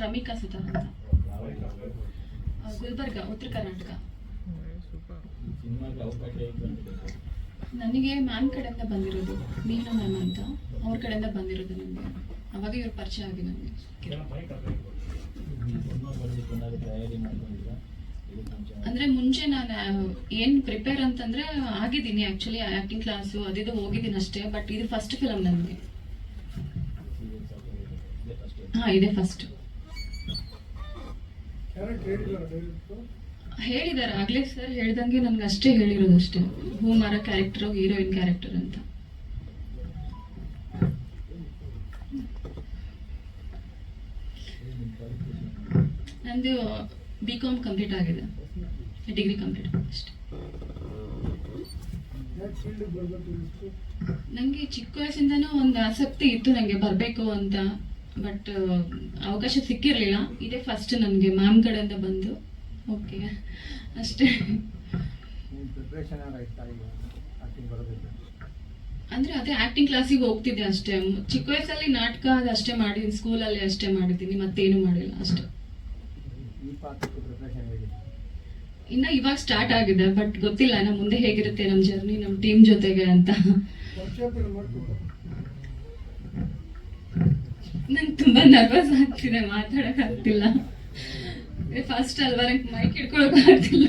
ರಮಿಕಾ ಸುಧಾ ಗುಲ್ಬರ್ಗ, ಉತ್ತರ ಕರ್ನಾಟಕ? ನನಗೆ ಮ್ಯಾಮ್ ಕಡೆಯಿಂದ ಬಂದಿರೋದು ಮೀನು ಮ್ಯಾಮ್ ಅಂತ. ಅವ್ರ ಕಡೆಯಿಂದ ಬಂದಿರೋದು ನನಗೆ ಅವಾಗ ಇವ್ರ ಪರಿಚಯ ಆಗಿ ನನಗೆ ಅಂದ್ರೆ ಮುಂಚೆ ನಾನು ಏನು ಪ್ರಿಪೇರ್ ಅಂತಂದ್ರೆ ಆಗಿದ್ದೀನಿ ಆ್ಯಕ್ಚುಲಿ ಆ್ಯಕ್ಟಿಂಗ್ ಕ್ಲಾಸು ಅದಿದು ಹೋಗಿದ್ದೀನಿ ಅಷ್ಟೇ ಬಟ್ ಇದು ಫಸ್ಟ್ ಫಿಲಮ್ ನನಗೆ ಸೀರಿಯಲ್ಸ್ ಅಥವಾ ಇದು ಇದೆ ಅಷ್ಟೇ ಹಾ ಇದೆ ಫಸ್ಟ್ ಹೇಳಿದ್ದಾರೆ ಆಗ್ಲೇ ಸರ್ ಹೇಳ್ದಂಗೆ ನನ್ಗೆ ಅಷ್ಟೇ ಹೇಳಿರೋದು ಅಷ್ಟೇ. ಹೂ ಮರ ಕ್ಯಾರೆಕ್ಟರ್ ಹೀರೋಯಿನ್ ಕ್ಯಾರೆಕ್ಟರ್ ಅಂತ. ನಂದು ಬಿ ಕಾಮ್ ಕಂಪ್ಲೀಟ್ ಆಗಿದೆ. ಡಿಗ್ರಿ ಕಂಪ್ಲೀಟ್ ಅಷ್ಟೇ. ನನಗೆ ಚಿಕ್ಕ ವಯಸ್ಸಿಂದನೂ ಒಂದು ಆಸಕ್ತಿ ಇತ್ತು ನನಗೆ ಬರಬೇಕು ಅಂತ. ಬಟ್ ಅವಕಾಶ ಸಿಕ್ಕಿರಲಿಲ್ಲ. ಇದೇ ಫಸ್ಟ್ ನನಗೆ ಮ್ಯಾಮ್ ಕಡೆಯಿಂದ ಬಂದು. ಓಕೆ ಅಷ್ಟೇ. ಅಂದರೆ ಅದೇ ಆಕ್ಟಿಂಗ್ ಕ್ಲಾಸಿಗೆ ಹೋಗ್ತಿದ್ದೆ ಅಷ್ಟೇ. ಚಿಕ್ಕ ವಯಸ್ಸಲ್ಲಿ ನಾಟಕ ಅದು ಅಷ್ಟೇ ಮಾಡಿದ್ದೀನಿ ಸ್ಕೂಲಲ್ಲಿ ಅಷ್ಟೇ ಮಾಡಿದ್ದೀನಿ ಮತ್ತೇನು ಮಾಡಿಲ್ಲ ಅಷ್ಟೇ. ಇನ್ನ ಇವಾಗ ಸ್ಟಾರ್ಟ್ ಆಗಿದೆ ಬಟ್ ಗೊತ್ತಿಲ್ಲ ನಮ್ಮ ಮುಂದೆ ಹೇಗಿರುತ್ತೆ ನಮ್ಮ ಜರ್ನಿ ನಮ್ಮ ಟೀಮ್ ಜೊತೆಗೆ ಅಂತ. ನಂಗೆ ತುಂಬಾ ನರ್ವಸ್ ಆಗ್ತಿದೆ ಮಾತಾಡಕ್ ಆಗ್ತಿಲ್ಲ ಫಸ್ಟ್ ಅಲ್ವಾ? ನಂಗೆ ಮೈಕ್ ಹಿಡ್ಕೊಳಕ್ ಆಗ್ತಿಲ್ಲ.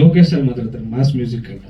ಲೋಕೇಶ್ ಸರ್ ಮಾತಾಡ್ತಾರೆ ಮಾಸ್ ಮ್ಯೂಸಿಕ್ ಅಂತ.